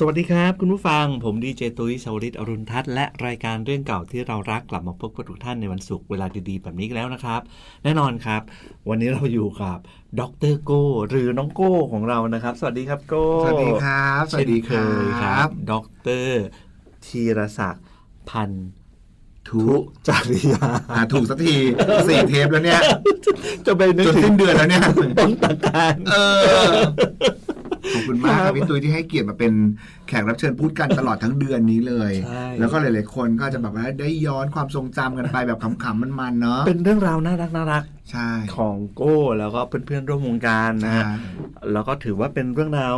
สวัสดีครับ คุณผู้ฟัง ผมดีเจตุ้ยชาวริตอรุณทัศน์และรายการเรื่องเก่าที่เรารักกลับมาพบกับทุกท่านในวันศุกร์เวลาดีๆ แบบนี้อีกแล้วนะครับ แน่นอนครับ วันนี้เราอยู่กับดรโก้หรือน้องโก้ของเรานะครับ สวัสดีครับโก้สวัสดีครับสวัสดีคเช่นรัเคยครับบดรธีรศักดิ์พันทุธุจริยาอ่าถูกสักทีสี่เทปแล้วเนี่ยจะไปนึกจนถึสิ้งนเดือนแล้วเนี่ยต้นตะการเออ ขอบคุณมากครับพี่ตุ้ยที่ให้เกียรติมาเป็นแขกรับเชิญพูดกันตลอดทั้งเดือนนี้เลย ใช่ แล้วก็หลาย ๆ คนก็จะแบบว่าได้ย้อนความทรงจำกันไปแบบขำๆมันๆเนาะเป็นเรื่องราวน่ารักน่ารักใช่ของโก้แล้วก็เพื่อนๆร่วมวงการนะฮะ ใช่ แล้วก็ถือว่าเป็นเรื่องราว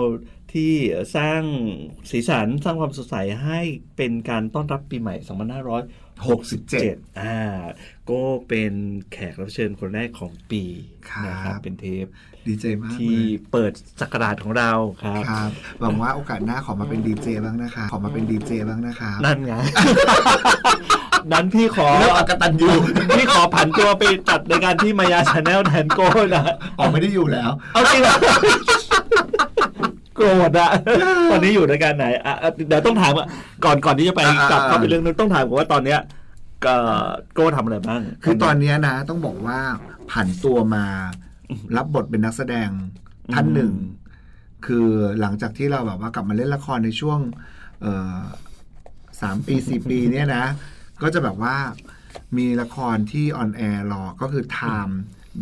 ที่สร้างสีสันสร้างความสดใสให้เป็นการต้อนรับปีใหม่ 2567 อ่าโก็เป็นแขกรับเชิญคนแรกของปีนะครับเป็นเทปดีใจมากเลที่ยเปิดสักราชของเราครับครับหวังว่าโอกาสหน้าขอมาเป็นดีเจบ้างนะคะขอมาเป็นดีเจบ้างนะคะนั่นไงนั้นพี่ขอเรื่องอกตันยูพี่ขอผันตัวไปจัดในการที่มายาชาแนลแทนโก้นะออกไม่ได้อยู่แล้ว เอาจริงเหรอ โกรธอะตอนนี้อยู่ในการไหนอะอะเดี๋ยวต้องถามว่าก่อนก่อนที่จะไปอ่าอ่ากลับเข้าไปเรื่องนึงต้องถามก่อนว่าตอนเนี้ยเอ่อโก้ทำอะไรบ้าง คือตอนเนี้ยนะ ต้องบอกว่าผันตัวมารับบทเป็นนักแสดงท่านหนึ่ง คือหลังจากที่เราแบบว่ากลับมาเล่นละครในช่วงเอ่อสามปีสี่ปีเนี่ยนะ ก็จะแบบว่ามีละครที่ออนแอร์รอ ก็คือ Time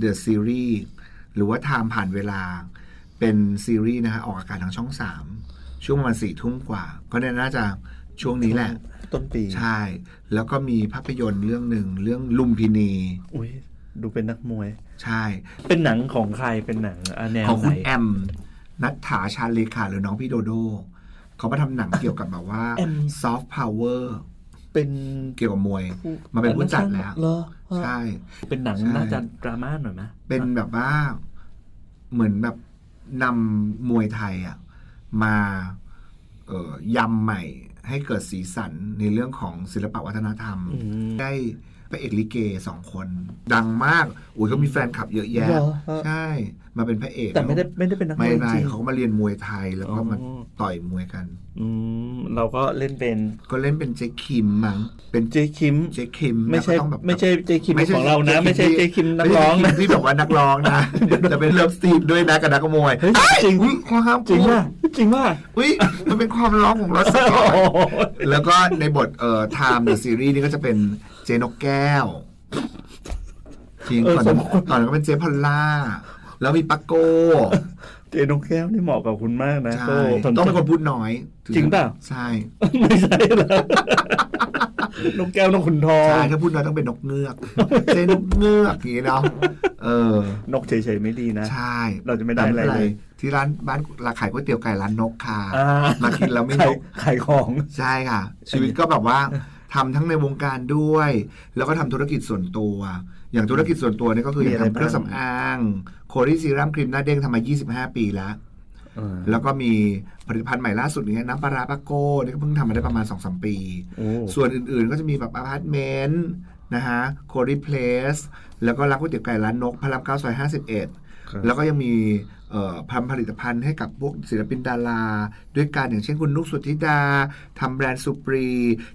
the Series หรือว่า Time ผ่านเวลา เป็นซีรีส์นะฮะออกอากาศทางช่องสามช่วงประมาณสี่ทุ่มกว่า ก็เนี่ยน่าจะช่วงนี้แหละ ต้นปี ใช่ แล้วก็มีภาพยนตร์เรื่องหนึ่งเรื่องลุมพินีอุ้ยดูเป็นนักมวย ใช่ เป็นหนังของใครเป็นหนังอะแนวของไหนคุณแอมนัทถาชาเลขาหรือน้องพี่โดโดเขามาทำหนังเกี่ยวกับแบบว่าแอมซอฟต์พาวเวอร์เป็นเกี่ยวกับมวย มาเป็นผู้จัดแล้วเหรอใช่ เป็นหนังใช่น่าจะดราม่าหน่อยไหมเป็นแบบว่าเหมือนแบบ นำมวยไทยอะมาเอ่อยำใหม่ให้เกิดสีสันในเรื่องของศิลปวัฒนธรรมอืมได้พระเอกลิเกสองคน ดังมากอุ้ยเขามีแฟนคลับเยอะแยะเหรอใช่ มาเป็นพระเอกแต่ไม่ได้ไม่ได้เป็นนักมไม่วยไม่จริงเขาก็มาเรียนมวยไทยแล้วก็มาอ๋อต่อยมวยกัน อืมเราก็เล่นเป็น ก็เล่นเป็นเจ๊คิมมั้งเป็นเจคิมเจ๊คิมไม่ใช่แล้วก็ต้องแบบไม่ใช่เจคิมไม่ใช่ของเรานะ ไม่ใช่เจคิมนักร้องไม่นะใช่เจ๊คิมที่แบบว่านักร้องนะแต่เป็นเลิฟซีนด้วยนะกับนักมวยเฮ้ยจริงอุ้ยความจริงว่าจริงว่าอุ้ยมันเป็นความร้องของรถสปอร์ตแล้วก็ในบทเอ่อไทม์เดอะซีรีส์นี่ก็จะเป็นเจนกแก้วจริงเออก่อนสมควรก่อนก็เป็นเจพอลล่า แล้วมีปักโก้เจนกแก้วนี่เหมาะกับคุณมากนะใช่โก้สนใจต้องเป็นคนพูดน้อยจริงเปล่าใช่ ไม่ใช่เหรอนกแก้วนกขุนทองใช่ถ้าพูดน้อยต้องเป็นนกเงือกเจนกเงือกอย่างนี้เนาะเออ นกเฉยๆไม่ดีนะ ใช่ เราจะไม่ได้อะไรเลยที่ร้านบ้านราขายก๋วยเตี๋ยวไก่ร้านนกค่ะอ่ามากินแล้วไม่นขายกขายของใช่ค่ะ ชีวิตก็แบบว่าทำทั้งในวงการด้วย แล้วก็ทำธุรกิจส่วนตัว อย่างธุรกิจส่วนตัวเนี่ยก็คืออย่างทำเครื่องสำอาง โคลีซีรัมครีมหน้าเด้งทำมา 25 ปีแล้วเออแล้วก็มีผลิตภัณฑ์ใหม่ล่าสุดเนี่ยน้ำปลาร้าปาโก้นี่ก็เพิ่งทำมาได้ประมาณ 2-3 ปีโอ้ส่วนอื่นๆก็จะมีแบบอพาร์ตเมนต์นะฮะโคลีเพลสแล้วก็ร้านก๋วยเตี๋ยวไก่ร้านนกพระรามเก้าซอยห้าสิบเอ็ดครับ แล้วก็ยังมีเอ่อทำผลิตภัณฑ์ให้กับพวกศิลปินดารา ด้วยการอย่างเช่นคุณนุกสุธิดาทำแบรนด์สุปรี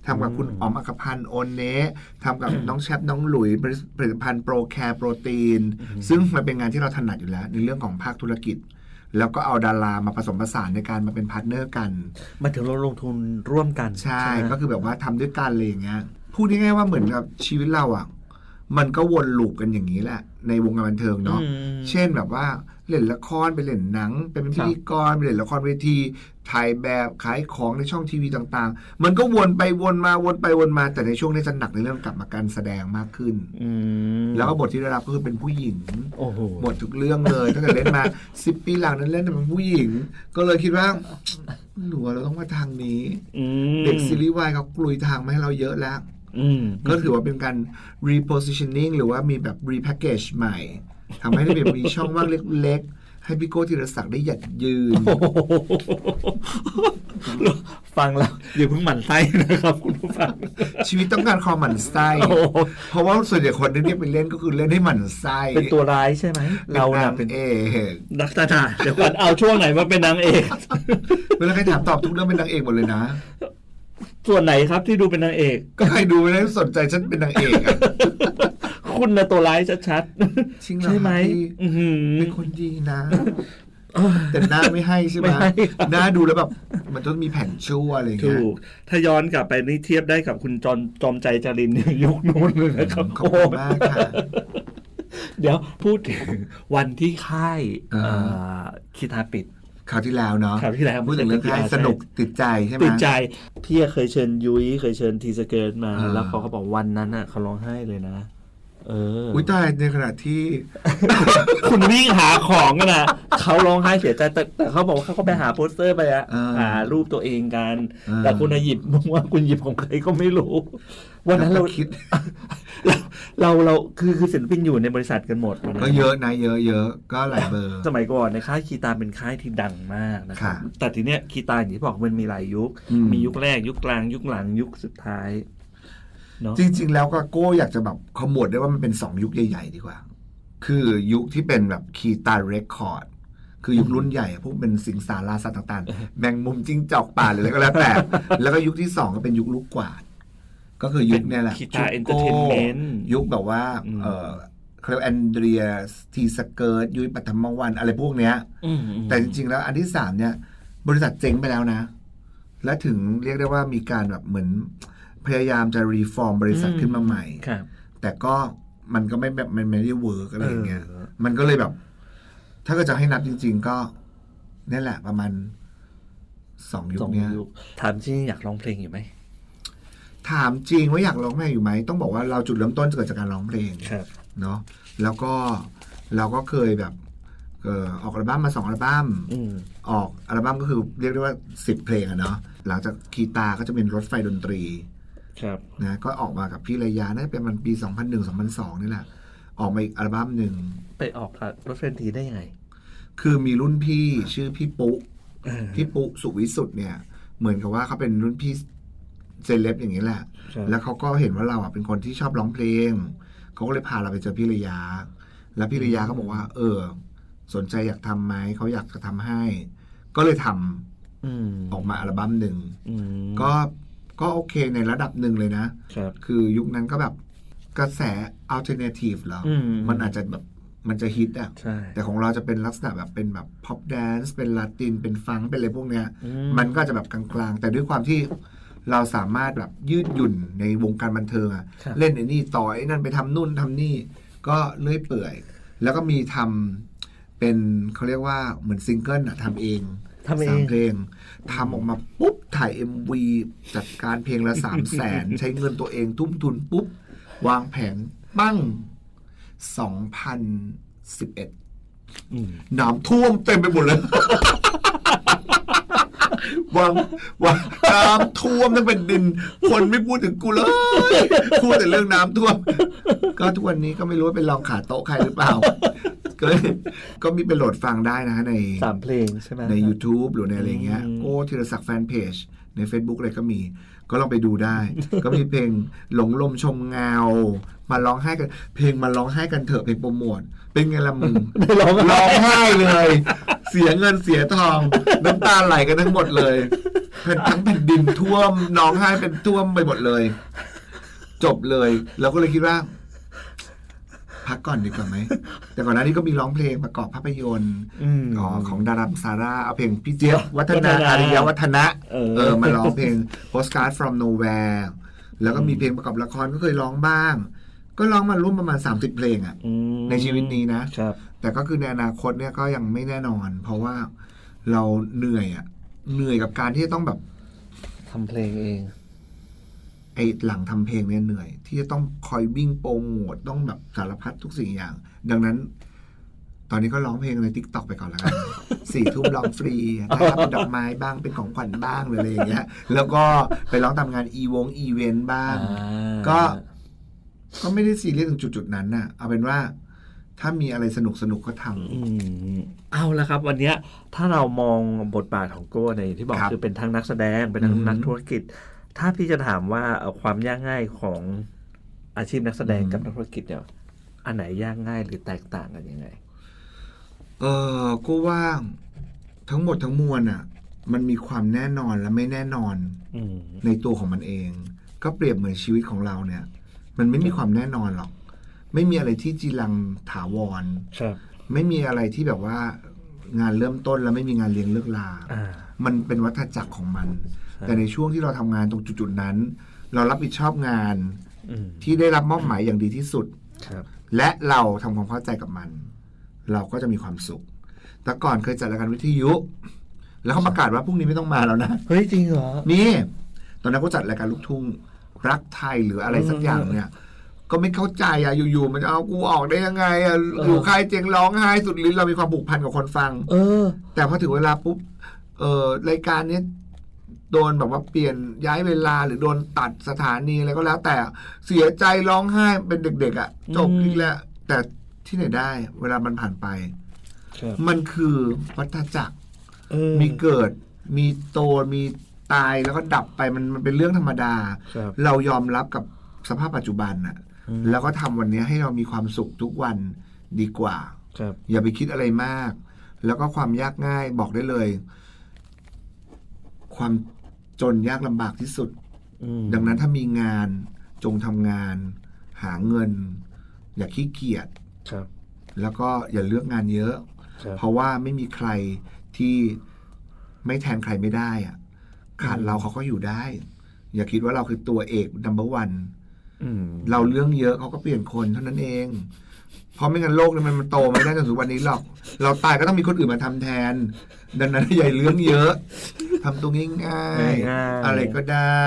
ทำกับคุณอ๋อมอักพันธ์โอนเนะทำกับน้องแชปน้องหลุยผลิตภัณฑ์โปรแคร์โปรตีน ซึ่งมันเป็นงานที่เราถนัดอยู่แล้ว ในเรื่องของภาคธุรกิจ แล้วก็เอาดารามาผสมผสานในการมาเป็นพาร์ทเนอร์กันมาถึงเราลงทุนร่วมกันใช่ไหมก็คือแบบว่าทำด้วยกันเลยอย่างเงี้ยพูดง่ายๆว่าเหมือนกับชีวิตเราอะ มันก็วนลูปกันอย่างนี้แหละ ในวงการบันเทิงเนาะอืมเช่นแบบว่าเล่นละครไปเล่นหนังไปเป็นพิธีกรไปเล่นละครเวทีถ่ายแบบขายของในช่องทีวีต่างๆ มันก็วนไปวนมาวนไปวนมาแต่ในช่วงนี้จะหนักในเรื่องกลับมาการแสดงมากขึ้นอืมแล้วก็บทที่ได้รับก็คือเป็นผู้หญิงโอ้โหหมดทุกเรื่องเลยตั้งแต่เล่นมาสิบปีหลังนั้นเล่นแต่เป็นผู้หญิง ก็เลยคิดว่าหนูเราต้องมาทางนี้อืมเด็กซีรีส์วายเขากลุยทางมาให้เราเยอะแล้วอืม ก็ถือว่าเป็นการ repositioning หรือว่ามีแบบ repackage ใหม่ทำให้ได้แบบมีช่องว่างเล็กๆ ให้พี่โก้ธีรศักดิ์ได้หยัดยืนโอ้โหฟังแล้วอย่าเพิ่งหมั่นไส้นะครับคุณผู้ฟัง ชีวิตต้องการความหมั่นไส้โอ้โหเพราะว่าส่วนใหญ่คนที่เรียกไปเล่นก็คือเล่นให้หมั่นไส้ เป็นตัวร้ายใช่ไหม เราน่ะเป็เป็นนเอกนักตาหนาเดี๋ยวก่อนเอาช่วงไหนมาเป็นนางเอก เวลาใครถามตอบทุกเรื่องเป็นนางเอกหมดเลยนะ ส่วนไหนครับที่ดูเป็นนางเอก ก็ใครดูไม่ได้สนใจฉันเป็นนางเอกอะคุณนะตัวร้ายชัดจริงๆเหรอใช่ไหมครับพี่อื้อหือ เป็นคนดีนะ แต่หน้าไม่ให้ใช่ไหมไม่ให้ครับ หน้าดูแล้วแบบ มันต้องมีแผ่นชั่วอะไรอย่างถูเงี้ยก ถ้าย้อนกลับไปนี่เทียบได้กับคุณจอมจอมใจจารินในยุคนู้นเลยนะครับขอบคุณมากค่ะ เดี๋ยวพูดถึงวันที่ค่ายอ่าเอ่อคิทาปิด คราวที่แล้วเนาะคราวที่แล้วพูดถึงเรื่องค่ายใช่สนุกติดใจใช่ไหมติดใจ พี่เคยเชิญยุ้ยเคยเชิญทีสเกิร์ตมาอ่าแล้วเขาก็บอกวันนั้นน่ะเขาร้องไห้เลยนะ เออออุ้ยตายในขณะที่ คุณวิ่งหาของกันนะเขาร้องไห้เสียใจแต่แต่เขาบอกว่าเขาก็ไปหาโปสเตอร์ไปอะอ่าหารูปตัวเองกัน อ่า แต่คุณน่ะหยิบมองว่าคุณหยิบของใครก็ไม่รู้วันนั้นเราก็คิด เราเราเราคือคือศิลปินอยู่ในบริษัทกันหมดวันนั้นก็เยอะนะเยอะเยอะก็หลายเบอร์ สมัยก่อนในค่ายคีตาเป็นค่ายที่ดังมากนะครับค่ะแต่ทีเนี้ยคีตาอย่างที่บอกมันมีหลายยุค อืม มียุคแรกยุคกลางยุคหลังยุคสุดท้าย เนาะจริง ๆ แล้วก็โก้อยากจะแบบขมวดได้ว่ามันเป็นสองยุคใหญ่ ๆ ดีกว่า คือยุคที่เป็นแบบคีตาเรคคอร์ด คือยุครุ่นใหญ่อะพวกเป็นสิงสาราสัตว์ต่างๆ แมงมุมจิ้งจอกป่าหรืออะไรก็แล้วแต่ แล้วก็ยุคที่สองก็เป็นยุคลูกกวาด ก็คือยุคเนี่ยแหละคีตาเอนเตโก้อร์เทนเมนต์ยุคแบบว่าอืม เออเขาเรียกว่าแอนเดรียทีสเกิร์ตยุคปัทมวันอะไรพวกเนี้ยแต่จริงๆ แล้วอันที่สามเนี่ย บริษัทเจ๊งไปแล้วนะ และถึงเรียกได้ว่ามีการแบบเหมือน พยายามจะรีฟอร์มบริษัทขึ้นมาใหม่ครับแต่ก็มันก็ไม่แบบมันไม่ได้เวิร์กอะไรอย่างเงี้ยเออมันก็เลยแบบ ถ้าก็จะให้นับจริง ๆ ก็นี่แหละ ประมาณสองยุสคองเนี้ยยุคถามจริงอยากร้องเพลงอยู่ไหมถามจริงว่าอยากร้องเพลงอยู่ไหมต้องบอกว่าเราจุดเริ่มต้นเกิดจากการร้องเพลงครับเนาะแล้วก็เราก็เคยแบบเออออกอัลบั้มมาสองอัลบั้มอืมออกอัลบั้มก็คือเรียกได้ว่าสิบเพลงอะเนาะหลังจากคีตาก็จะเป็นรถไฟดนตรี ครับนะก็ออกมากับพี่ระยาน่าจะเป็นมันปี 2001 2002 นี่แหละ ออกมาอีกอัลบั้มหนึ่งไปออกกับรถเฟรนทีได้ยังไง คือมีรุ่นพี่ชื่อพี่ปุ๊เออพี่ปุ๊สุวิสุทธ์เนี่ย เหมือนกับว่าเขาเป็นรุ่นพี่เซเลบอย่างนี้แหละครับแล้วเขาก็เห็นว่าเราอะเป็นคนที่ชอบร้องเพลง เขาก็เลยพาเราไปเจอพี่ระยา แล้วพี่ระยาก็บอกว่า เออ สนใจอยากทำไหม เขาอยากจะทำให้ ก็เลยทำอืมออกมาอัลบั้มหนึ่งอืมก็ ก็โอเคในระดับหนึ่งเลยนะ ครับ คือยุคนั้นก็แบบกระแสอัลเทอร์เนทีฟแล้ว อืม มันอาจจะแบบมันจะฮิตอะ ใช่ แต่ของเราจะเป็นลักษณะแบบเป็นแบบพ็อปแดนซ์เป็นลาติน เป็นฟังก์เป็นอะไรพวกเนี้ย อืมันก็จะแบบกลางๆ แต่ด้วยความที่เราสามารถแบบยืดหยุ่นในวงการบันเทิงอะครับ เล่นไอ้นี่ต่อไอ้นั่นไปทำนู่นทำนี่ ก็เลื่อยเปื่อย แล้วก็มีทำเป็นเขาเรียกว่าเหมือนซิงเกิลอะทำเอง ทำเอสามงเพลงทำออกมาปุ๊บ ถ่าย MV จัดการเพลงละสามแสน ใช้เงินตัวเองทุ่มทุนปุ๊บ วางแผนปั้งสองพันสิบเอ็ดอืม น้ำท่วมเต็มไปหมดเลย วางวางน้ำท่วมทั้งเป็นดิน คนไม่พูดถึงกูเลย พูดแต่เรื่องน้ำท่วม ก็ทุกวันนี้ก็ไม่รู้ว่าเป็นรองขาโต๊ะใครหรือเปล่า ก็เลยก็มีไปโหลดฟังได้นะในสามเพลงใช่ไหมใน YouTube หรือในอะไรเงี้ยอืมโก้ธีรศักดิ์แฟนเพจใน Facebook อะไรก็มี ก็ลองไปดูได้ ก็มีเพลงหลงลมชมเงา มาร้องไห้กัน เพลงมาร้องไห้กันเถอะเพลงโปรโมทเป็นไงล่ะมึงได้ร้องร้องไห้เลย เสียเงินเสียทอง น้ำตาไหลกันทั้งหมดเลยแผ่นทั้งแผ่นดินท่วมน้องไห้เป็นท่วมไปหมดเลย จบเลยเราก็เลยคิดว่า พักก่อนดีกว่าไหม แต่ก่อนหน้านี้ก็มีร้องเพลงประกอบภาพยนตร์อืมอ๋อของดารัมซาร่าเอาเพลงพี่เจี๊ยบวัฒนาวัฒนาอาริยวัฒนะเออเออมาร้องเพลง postcard from nowhere แล้วก็มีเพลงประกอบละครก็เคยร้องบ้าง ก็ร้องมาร่วมประมาณ 30 เพลงอะอืมในชีวิตนี้นะครับแต่ก็คือในอนาคตเนี่ยก็ยังไม่แน่นอน เพราะว่าเราเหนื่อยอะเหนื่อยกับการที่จะต้องแบบทำเพลงเอง ไอ้หลังทำเพลงเนี่ยเหนื่อย ที่จะต้องคอยวิ่งโปรโมทต้องแบบสารพัดทุกสิ่งอย่าง ดังนั้น ตอนนี้ก็ร้องเพลงในทิกตอกไปก่อนแล้วกันสี่ทุ่มร้องฟรีนะครับเป็นดอกไม้บ้างเป็นของขวัญบ้างหรืออะไรอย่างเงี้ย แล้วก็ไปร้องตามงานอีวงอีเวนต์บ้าง ก็ก็ไม่ได้ซีเรียสถึงจุดๆนั้นน่ะ เอาเป็นว่าถ้ามีอะไรสนุกสนุกๆก็ทำอืมเอาละครับ วันเนี้ยถ้าเรามองบทบาทของโก้ในที่บอกครับคือเป็นทั้งนักแสดงเป็นทั้งอืมนักธุรกิจ ถ้าพี่จะถามว่าเอ่อความยากง่ายของอาชีพนักแสดงอืมกับนักธุรกิจเนี่ย อันไหนยากง่ายหรือแตกต่างกันยังไง เออก็ว่าทั้งหมดทั้งมวลอะ มันมีความแน่นอนและไม่แน่นอนอืมในตัวของมันเอง ก็เปรียบเหมือนชีวิตของเราเนี่ย มันไม่มีความแน่นอนหรอก ไม่มีอะไรที่จีรังถาวรครับไม่มีอะไรที่แบบว่างานเริ่มต้นแล้วไม่มีงานเลี้ยงเลิกลาอ่ามันเป็นวัฏจักรของมันใช่ แต่ในช่วงที่เราทำงานตรงจุดๆนั้น เรารับผิดชอบงานอืมที่ได้รับมอบหมายอย่างดีที่สุดครับและเราทำความเข้าใจกับมัน เราก็จะมีความสุข แต่ก่อนเคยจัดรายการวิทยุ แล้วเขาประกาศว่าพรุ่งนี้ไม่ต้องมาแล้วนะเฮ้ยจริงเหรอนี่ตอนนั้นก็จัดรายการลูกทุ่งรักไทยหรืออะไรสักอย่างเนี่ยก็ไม่เข้าใจอะอยู่ๆมันจะเอากูออกได้ยังไงอะเออออยู่ค่ายเจงร้องไห้สุดฤทธิ์เรามีความผูกพันกับคนฟัง เออ แต่พอถึงเวลาปุ๊บเออรายการเนี้ย โดนแบบว่าเปลี่ยนย้ายเวลาหรือโดนตัดสถานีอะไรก็แล้ว แต่เสียใจร้องไห้เป็นเด็ก ๆอะ่ะจบอืมอีกแล้วแต่ที่ไหนได้ เวลามันผ่านไปครับมันคือวัฏจักรเออมีเกิด มีโตมีตายแล้วก็ดับไปมันมันเป็นเรื่องธรรมดาครับเรายอมรับกับสภาพปัจจุบันน่ะอืมแล้วก็ทำวันนี้ให้เรามีความสุขทุกวันดีกว่าครับอย่าไปคิดอะไรมาก แล้วก็ความยากง่ายบอกได้เลย ความ จนยากลำบากที่สุดอืมดังนั้นถ้ามีงานจงทำงาน หาเงิน อย่าขี้เกียจครับแล้วก็อย่าเลือกงานเยอะครับเพราะว่าไม่มีใครที่ไม่แทนใครไม่ได้อะขาดอืมเราเขาก็อยู่ได้ อย่าคิดว่าเราคือตัวเอกดัมเบิลวันอืมเราเรื่องเยอะเขาก็เปลี่ยนคนเท่านั้นเอง เพราะไม่งั้นโลกนี้มันมันโตไม่ได้จนถึงวันนี้หรอก เราตายก็ต้องมีคนอื่นมาทำแทน ดังนั้นอย่าเรื่องเยอะทำตัวง่ายง่ายๆ ๆ อะไรก็ได้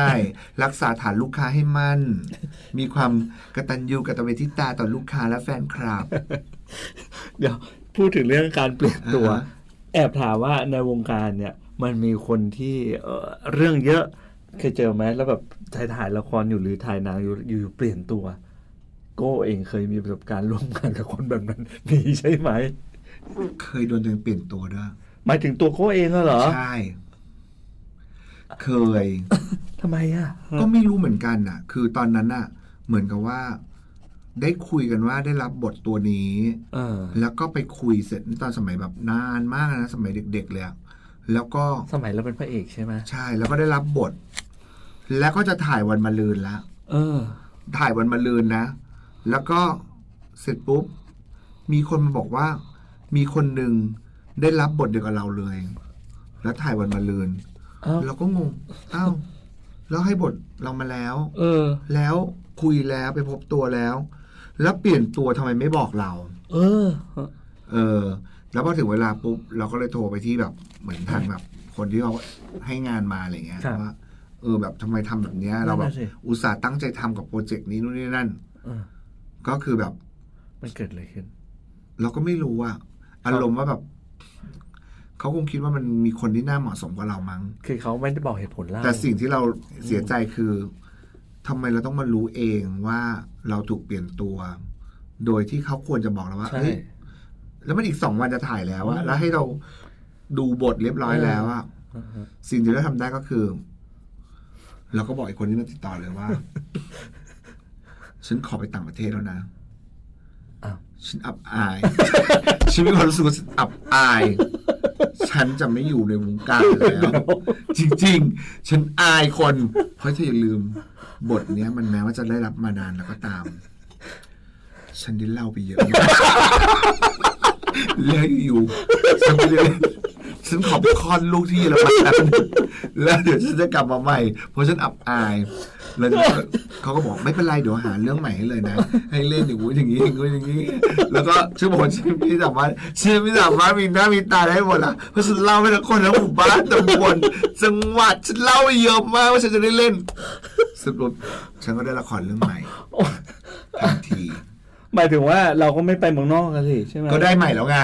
รักษาฐานลูกค้าให้มั่น มีความกตัญญูกตเวทิตาต่อลูกค้าและแฟนคลับ เดี๋ยวพูดถึงเรื่องการเปลี่ยนตัว อ่าฮะ แอบถามว่าในวงการเนี่ย มันมีคนที่เอ่อเรื่องเยอะเคยเจอไหมแล้วแบบถ่ายถ่ายละครอยู่หรือถ่ายหนังอยู่อยู่เปลี่ยนตัว โก้เองเคยมีประสบการณ์ร่วมงานกับคนแบบนั้นมีใช่ไหม เคยโดนตัวเองเปลี่ยนตัวด้วยหมายถึงตัวโก้เองเหรอ ใช่ เคยทำไมอะ ก็ไม่รู้เหมือนกันน่ะ คือตอนนั้นน่ะ เหมือนกับว่า ได้คุยกันว่าได้รับบทตัวนี้เออ แล้วก็ไปคุยเสร็จตอนสมัยแบบนานมากนะสมัยเด็ก ๆ เลยอะแล้วก็สมัยเราเป็นพระเอกใช่ไหมใช่แล้วก็ได้รับบท แล้วก็จะถ่ายวันมะรืนละเออ ถ่ายวันมะรืนนะ แล้วก็เสร็จปุ๊บ มีคนมาบอกว่า มีคนหนึ่งได้รับบทเดียวกับเราเลย แล้วถ่ายวันมะรืนเอ้าเราก็งงอ้าวแล้วให้บทเรามาแล้ว เออ แล้วคุยแล้วไปพบตัวแล้ว แล้วเปลี่ยนตัวทำไมไม่บอกเรา เออ เออ แล้วพอถึงเวลาปุ๊บเราก็เลยโทรไปที่แบบเหมือนทางแบบ คนที่เขาให้งานมาอะไรเงี้ยครับว่าเออแบบทำไมทำแบบเนี้ยนั่นเราน่ะแบบสิ อุตส่าห์ตั้งใจทำกับโปรเจกต์นี้นู่นนี่นั่น เออ ก็คือแบบมันเกิดอะไรขึ้น เราก็ไม่รู้อะอารมณ์ว่าแบบเขาคงคิดว่ามันมีคนที่น่าเหมาะสมกว่าเรามั้ง คือเขาไม่ได้บอกเหตุผลเล่าแต่สิ่งที่เราเสียใจคือทำไมเราต้องมารู้เองว่าเราถูกเปลี่ยนตัว โดยที่เขาควรจะบอกเราว่าใช่เฮ้ยแล้วมันอีกสองวันจะถ่ายแล้วอะอืมแล้วให้เราดูบทเรียบร้อยแล้วอะอือฮึสิ่งที่เราทำได้ก็คือ เราก็บอกไอ้คนที่มาติดต่อเลยว่า ฉันขอไปต่างประเทศแล้วนะอ้าวฉันอับอาย ฉันมีความรู้สึกว่าฉันอับอาย ฉันจะไม่อยู่ในวงการแล้ว จริงๆ ฉันอายคน เพราะเธออย่าลืม บทเนี้ยมันแม้ว่าจะได้รับมานานแล้วก็ตาม ฉันได้เล่าไปเยอะมากแล้วอยู่ฉันไม่ได้ ฉันขอไปคอดลูกที่เยอรมันแล้วเดี๋ยวฉันจะกลับมาใหม่ เพราะฉันอับอายแล้วเขาก็บอกไม่เป็นไรเดี๋ยวหาเรื่องใหม่ให้เลยนะ ให้เล่นอย่างงู้อย่างนี้อย่างงู้อย่างนี้ แล้วก็ฉันบอกว่าฉันไม่สามารถฉันไม่สามารถมีหน้ามีตาได้หมดละเพราะฉันเล่าให้ทุกคนทั้งหมู่บ้านตำบลจังหวัดฉันเล่าเยอะมากว่าฉันจะได้เล่นสรุปฉันก็ได้ละครเรื่องใหม่ทันที หมายถึงว่าเราก็ไม่ไปเมืองนอกกันสิใช่ไหมก็ได้ใหม่แล้วไง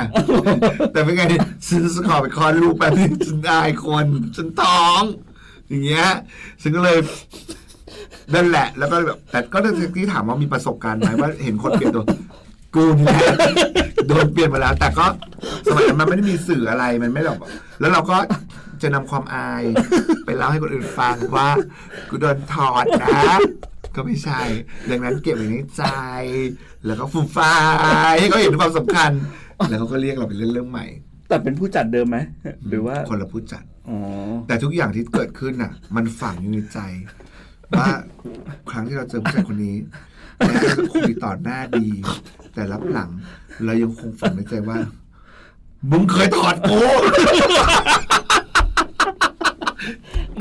แต่เป็นไงฉันขอไปคลอดลูกแป๊บนึงฉันอายคนฉันท้อง อย่างเงี้ยฉันก็เลยนั่นแหละ แล้วก็แบบแต่ก็ที่ถามว่ามีประสบการณ์ไหมว่าเห็นคนเปลี่ยนตัวกูนี่แหละโดนเปลี่ยนมาแล้ว แต่ก็สมัยนั้นมันไม่ได้มีสื่ออะไรมันไม่แบบแล้วเราก็จะนำความอาย ไปเล่าให้คนอื่นฟังว่า กูโดนถอดนะ ก็ไม่ใช่ ดังนั้นเก็บไว้ในใจ แล้วก็ฟูมฟายให้เขาเห็นความสำคัญ แล้วเขาก็เรียกเราไปเล่นเรื่องใหม่ แต่เป็นผู้จัดเดิมไหมหรือว่าคนละผู้จัด อ๋อแต่ทุกอย่างที่เกิดขึ้นน่ะ มันฝังอยู่ในใจ ว่าครั้งที่เราเจอผู้ชายคนนี้แม้จะคุยต่อหน้าดี แต่รับหลัง เรายังคงฝังในใจว่า มึงเคยถอดกู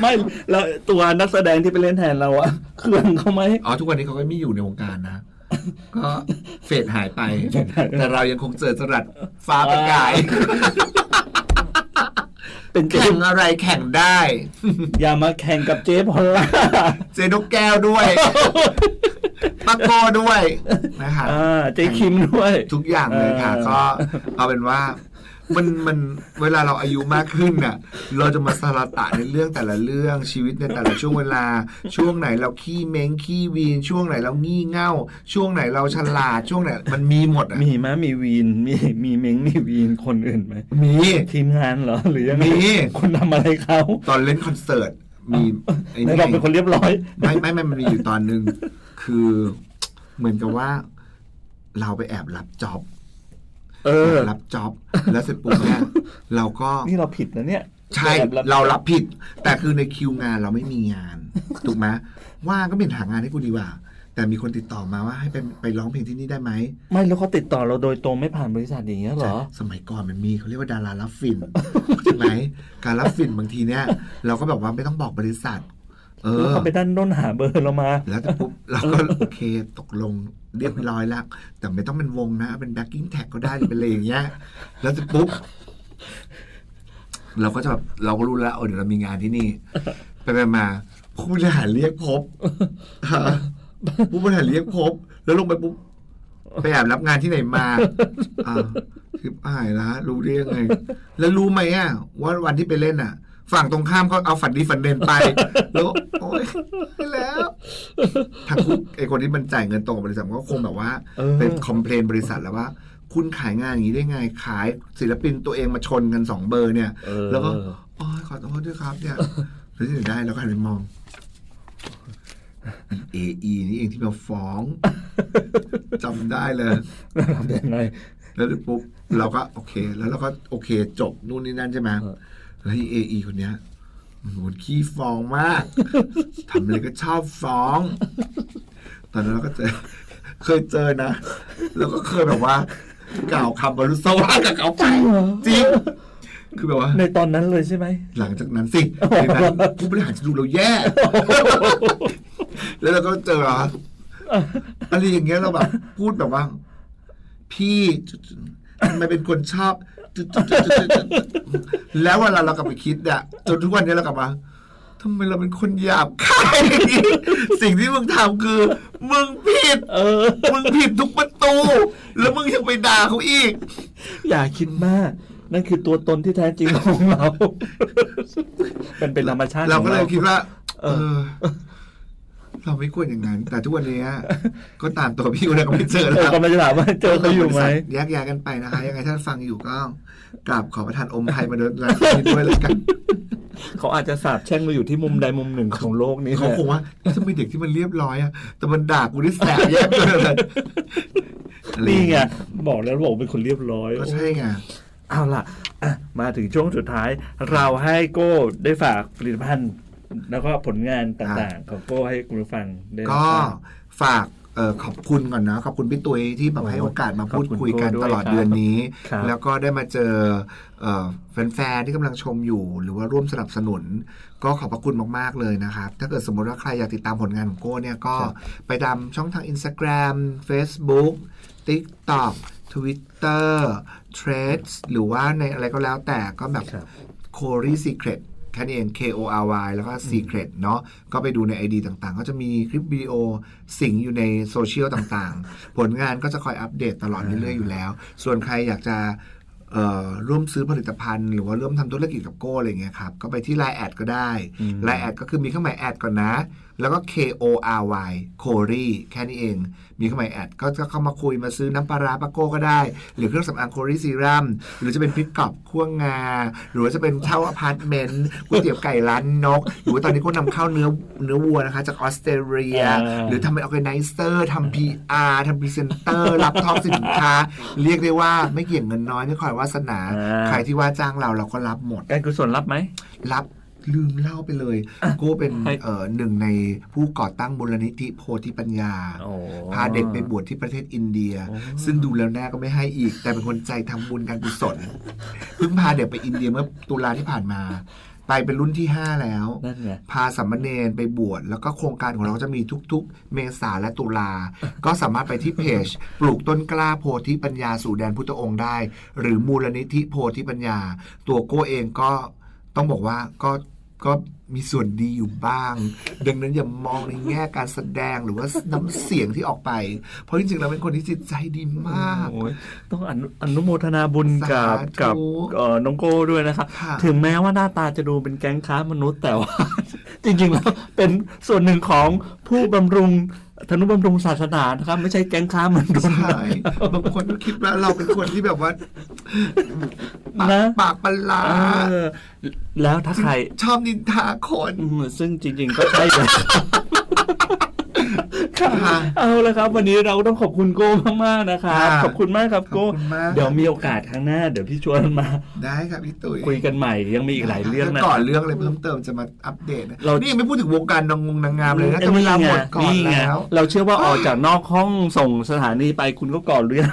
ไม่แล้วตัวนักแสดงที่ไปเล่นแทนเราอะเครื่องเขาไหมอ๋อทุกวันนี้เขาก็ไม่อยู่ในวงการนะ ก็เฟดหายไปเฟดหายไป แต่เรายังคงเจอจรัสฟ้าประกาย เป็นเจแข่งอะไรแข่งได้ อย่ามาแข่งกับเจ๊พอลล่าเจนกแก้วด้วยปะโกด้วยนะคะอ่าเจ๊คิมด้วย ทุกอย่างเลยค่ะเออก็เอาเป็นว่า มันมันเวลาเราอายุมากขึ้นน่ะ เราจะมาสารตะในเรื่องแต่ละเรื่องชีวิตในแต่ละช่วงเวลา ช่วงไหนเราขี้เม้งขี้วีน ช่วงไหนเรางี่เง่า ช่วงไหนเราฉลาดช่วงไหนมันมีหมดอะมีไหมมีวีนมีมีเม้งมีวีนคนอื่นไหมมีทีมงานเหรอหรือยังไงมี คุณทำอะไรเขาตอนเล่นคอนเสิร์ตมีไอ้ในนี่เราเป็นคนเรียบร้อย ไม่ไม่ไม่มันมีอยู่ตอนหนึ่งคือเหมือนกับว่า เราไปแอบรับจ็อบ เออ รับจ็อบแล้วเสร็จปุ๊บเนี่ยเราก็นี่เราผิดนะเนี่ย ใช่แบบเรารับผิด แต่คือในคิวงานเราไม่มีงาน ถูกไหมว่างก็เป็นหางานให้กูดีกว่า แต่มีคนติดต่อมาว่าให้ไปไปร้องเพลงที่นี่ได้ไหม ไม่แล้วเขาติดต่อเราโดยตรงไม่ผ่านบริษัทอย่างเงี้ยเหรอ สมัยก่อนมันมีเขาเรียกว่าดารารับฟินใช่ไหมการรับฟินบางทีเนี่ย เราก็แบบว่าไม่ต้องบอกบริษัทเอ แล้วอเขาไปด้านด้นหาเบอร์เรามา แล้วแต่ปุ๊บเราก็โอเคตกลงเรียบร้อยแล้ว แต่ไม่ต้องเป็นวงนะ เป็นแบ็กกิ้งแท็กก็ได้หรือเป็นอะไรอย่างเงี้ยแล้วเสร็จปุ๊บเราก็จะแบบเราก็รู้แล้วเออเดี๋ยวเรามีงานที่นี่ ไปไปมาผู้บริหารเรียกพบผู้บริหารเรียกพบ แล้วลงไปปุ๊บไปแอบรับงานที่ไหนมาอ้าวคลิปอายละรู้ได้ยังไง แล้วรู้ไหมอะว่าวันที่ไปเล่นอะ ฝั่งตรงข้ามเขาเอาฝันดีฝันเด่นไปแล้วก็โอ๊ยไม่แล้วทางคุณไอคนที่มันจ่ายเงินตรงกับบริษัทมันก็คงแบบว่าเออเป็นคอมเพลนบริษัทแล้วว่า คุณขายงานอย่างนี้ได้ไงขายศิลปินตัวเองมาชนกันสองเบอร์เนี่ยเออแล้วก็โอ้ยขอโทษด้วยครับเนี่ยแล้วที่ไหนได้แล้วก็หันไปมองเอไอนี่เองที่มาฟ้องจำได้เลยทำยังไงแล้วปุ๊บเราก็โอเค แล้วเราก็โอเคจบนู่นนี่นั่นใช่ไหมเออ แล้วเอไอคนเนี้ยโอ้โหขี้ฟ้องมากทำอะไรก็ชอบฟ้อง ตอนนั้นเราก็เจอเคยเจอนะ แล้วก็เคยแบบว่า กล่าวคำบรรลุสวากับเขาไปจริงคือแบบว่า ในตอนนั้นเลยใช่ไหม หลังจากนั้นสิในนั้นผู้บริหารจะดูเราแย่ แล้วเราก็เจอเหรออะไรอย่างเงี้ยเราแบบพูดแบบว่า พี่จุดๆทำไมเป็นคนชอบจุดๆๆๆๆ แล้วเวลาเรากลับไปคิดอะจนทุกวันนี้เรากลับมาทำไมเราเป็นคนหยาบคายอย่างงี้สิ่งที่มึงทำคือ มึงผิดเออ มึงผิดทุกประตู แล้วมึงยังไปด่าเขาอีก อย่าคิดมาก นั่นคือตัวตนที่แท้จริงของเราเป็นเป็นธรรมชาติเราก็เลยของคิดว่า เอเอออ เราไม่ควรอย่างนั้น แต่ทุกวันนี้ก็ตามตัวพี่คนนั้นก็ไม่เจอเอแล้อวกำลังจะถามว่าเจอเขาอยู่ไหมแยกย้ายกันไปนะคะ ยังไงท่านฟังอยู่ก็กราบขอประทานอมภัยมาโดยรายการนี้ด้วยแล้วกันเขาอาจจะสาบแช่งเราอยู่ที่มุมใดมุมหนึ่งของโลกนี้เขาแหละคงว่าทำไมเด็กที่มันเรียบร้อยอะแต่มันด่ากูที่แสบแย่ไปเลยอะไรอนี่ย่าไงเยบอกแล้วบอกเป็นคนเรียบร้อยก็ใช่ไงเอาล่ะอะมาถึงช่วงสุดท้าย เราให้โก้ได้ฝากผลิตภัณฑ์ แล้วก็ผลงานต่างๆ ของโก้ให้คุณผู้ฟังได้รับก็ทราบ ฝากเออขอบคุณก่อนนะ ขอบคุณพี่ตุ้ยที่แบบโอ้ให้โอกาสมาขอบพูดคุณคุยกันโก้ด้วยตลอดครับเดือนนี้ ครับ แล้วก็ได้มาเจอเอ่อแฟนๆที่กำลังชมอยู่ หรือว่าร่วมสนับสนุน ก็ขอบพระคุณมากๆเลยนะครับ ถ้าเกิดสมมติว่าใครอยากติดตามผลงานของโก้เนี่ยก็ครับไปตามช่องทาง Instagram Facebook TikTok Twitter Threads หรือว่าในอะไรก็แล้วแต่ก็แบบ ครับ c o r y Secret แค่นี้เอง K O R Y แล้วก็ Secret เนาะก็ไปดูใน ID ต่างๆ ก็จะมีคลิปวิดีโอสิงอยู่ในโซเชียลต่างๆ ผลงานก็จะคอยอัปเดตตลอดเรื่อยๆอยู่แล้ว ส่วนใครอยากจะเอ่อร่วมซื้อผลิตภัณฑ์หรือว่าร่วมทำธุรกิจกับโก้อะไรเงี้ยครับ ก็ไปที่ Line แอดก็ได้อืม Line แอดก็คือมีเครื่องหมายแอดก่อนนะแล้วก็ K O R Y c o r y แค่นี้เอง มีเครื่องหมายแอดก็จะเข้ามาคุยมาซื้อน้ำปลาร้าปาโก้ก็ได้ หรือเครื่องสำอางโครีซีรัมหรือจะเป็นพริกกรอบคั่วงา หรือว่าจะเป็นเช่าอพาร์ตเมนต์ก๋วยเตี๋ยวไก่ร้านนก หรือว่าตอนนี้ก็นำเข้าเนื้อเนื้อวัวนะคะ จากออสเตรเลียอ่าหรือทำเป็นออ g a แก z เซอร์ทำ PR ทำพรีเซนเตอร์รับทอปสินค้า เรียกได้ว่าไม่เกี่ยงเงินน้อยไม่คอยวาสนา ใครที่ว่าจ้างเราเราก็รับหมดการกุศลรับไหมรับ ลืมเล่าไปเลยโก้เป็นให้เอ่อหนึ่งในผู้ก่อตั้งมูลนิธิโพธิปัญญาโอ้พาเด็กไปบวชที่ประเทศอินเดียโอ้ซึ่งดูแล้วหน้าก็ไม่ให้อีก แต่เป็นคนใจทำบุญการกุศลเพิ่งพาเด็กไปอินเดียเมื่อตุลาที่ผ่านมา ไปเป็นรุ่นที่ 5 แล้วนั่นไงพาสัมมเนรไปบวชแล้วก็โครงการของเราจะมีทุกๆ เมษาและตุลา ก็สามารถไปที่เพจ ปลูกต้นกล้าโพธิปัญญาสู่แดนพุทธองค์ได้ หรือมูลนิธิโพธิปัญญา ตัวโก้เองก็ต้องบอกว่าก็ ก็มีส่วนดีอยู่บ้าง ดังนั้นอย่ามองในแง่การแสดงหรือว่าน้ำเสียงที่ออกไป เพราะจริงๆเราเป็นคนที่จิตใจดีมาก โอ้ยต้องอนุอนุโมทนาบุญกับสาธุกับเอ่อน้องโก้ด้วยนะครับ ค่ะ ถึงแม้ว่าหน้าตาจะดูเป็นแก๊งค้ามนุษย์แต่ว่า จริงๆแล้วเป็นส่วนหนึ่งของผู้บำรุงธนุบำรุงศาสนานะครับ ไม่ใช่แก๊งค้ามนุษย์ใช่บางคนก็คิดว่าเราเป็นคนที่แบบว่าปากนะปากปลาร้าเออแล้วถ้าใคร ชอบนินทาคนอืมซึ่งจริง ๆ ก็ใช่เลยค่ะ เอาละครับ วันนี้เราต้องขอบคุณโก้มากๆนะครับ ค่ะขอบคุณมากครับโก้ขอบคุณมาก เดี๋ยวมีโอกาสครั้งหน้า เดี๋ยวพี่ชวนมาได้ครับพี่ตุ้ยคุยกันใหม่ยังมีอีกหลายเรื่องนะแล้วก่อนเรื่องอะไรเพิ่มเติมจะมาอัปเดตนะเรานี่ยังไม่พูดถึงวงการนางงนางงามเลยนะแต่เวลาหมดก่อนนี่ไงแล้ว เราเชื่อว่าออกจากนอกห้องส่งสถานีไปคุณก็ก่อนเรื่อง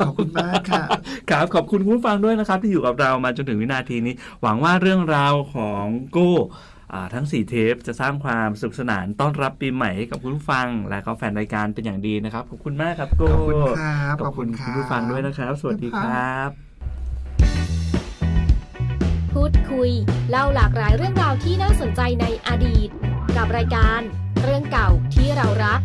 ขอบคุณมากค่ะ ครับขอบคุณคุณผู้ฟังด้วยนะครับ ที่อยู่กับเรามาจนถึงวินาทีนี้ หวังว่าเรื่องราวของโก้อ่า ทั้ง 4 เทปจะสร้างความสนุกสนานต้อนรับปีใหม่ให้กับคุณผู้ฟัง และก็แฟนรายการเป็นอย่างดีนะครับ ขอบคุณมากครับโก้ขอบคุณครับขอบคุณขอบคุณครับคุณผู้ฟังด้วยนะครับ สวัสดีครับ พูดคุย เล่าหลากหลายเรื่องราวที่น่าสนใจในอดีต กับรายการ เรื่องเก่าที่เรารัก